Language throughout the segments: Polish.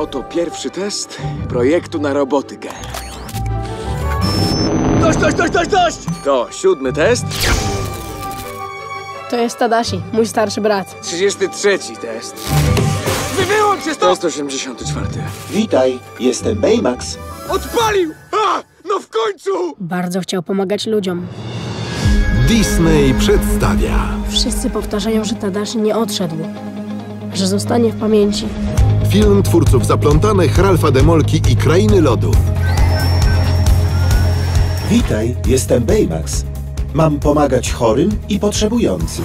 Oto pierwszy test projektu na robotykę. Dość, dość, dość, dość, dość! To siódmy test, To jest Tadashi, mój starszy brat. 33 test. Wy wyłącz się stąd! Test 84. Witaj, jestem Baymax. Odpalił! A! No w końcu! Bardzo chciał pomagać ludziom. Disney przedstawia Wszyscy powtarzają, że Tadashi nie odszedł. Że zostanie w pamięci. Film twórców zaplątanych Ralfa Demolki i Krainy Lodu. Witaj, jestem Baymax. Mam pomagać chorym i potrzebującym.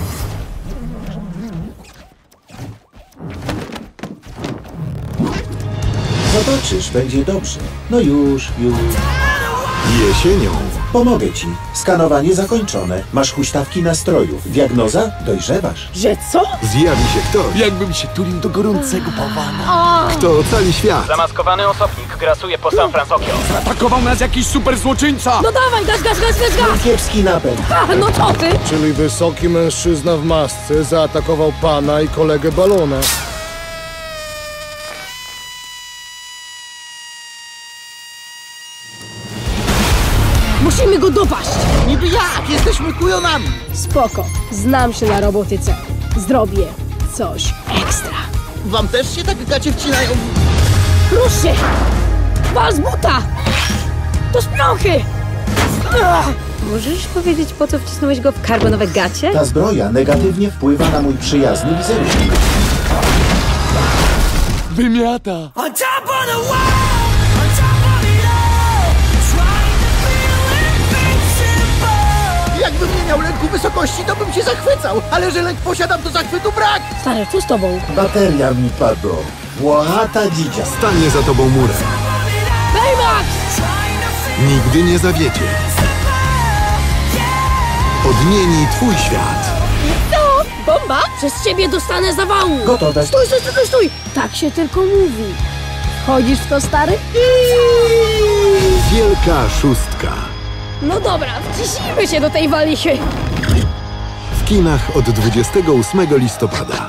Zobaczysz, będzie dobrze. No już, już. Jesienią Pomogę ci. Skanowanie zakończone. Masz huśtawki nastrojów. Diagnoza? Dojrzewasz. Że co? zjawi się ktoś, Jakbym się tulił do gorącego bałwana. kto ocali świat. Zamaskowany osobnik grasuje po San Francisco. Atakował nas jakiś super złoczyńca! No dawaj, gaz, gaz, gaz, gaz, gaz! Kiepski napęd. A, no co ty? Czyli wysoki mężczyzna w masce zaatakował pana i kolegę balona. Musimy go dopaść! Niby jak? Jesteśmy kujonami! Spoko, znam się na robotyce. Zrobię coś ekstra. Wam też się tak gacie wcinają? Rusz się! Wal z buta! To szplochy! Możesz powiedzieć, po co wcisnąłeś go w karbonowe gacie? Ta zbroja negatywnie wpływa na mój przyjazny wizerunek. Wymiata! Jakbym nie miał lęku wysokości, to bym się zachwycał, ale że lęk posiadam, to zachwytu brak! Stary, co z tobą? Bateria mi padła. Włochata dzidzia. Stanie za tobą murem. Baymax! Nigdy nie zawiedzie. Odmieni twój świat. Bomba? Przez ciebie dostanę zawału! Gotowe. Stój, stój, stój, stój! Tak się tylko mówi. Wchodzisz w to, stary? Wielka szóstka. No dobra, wciśnijmy się do tej walichy. W kinach od 28 listopada.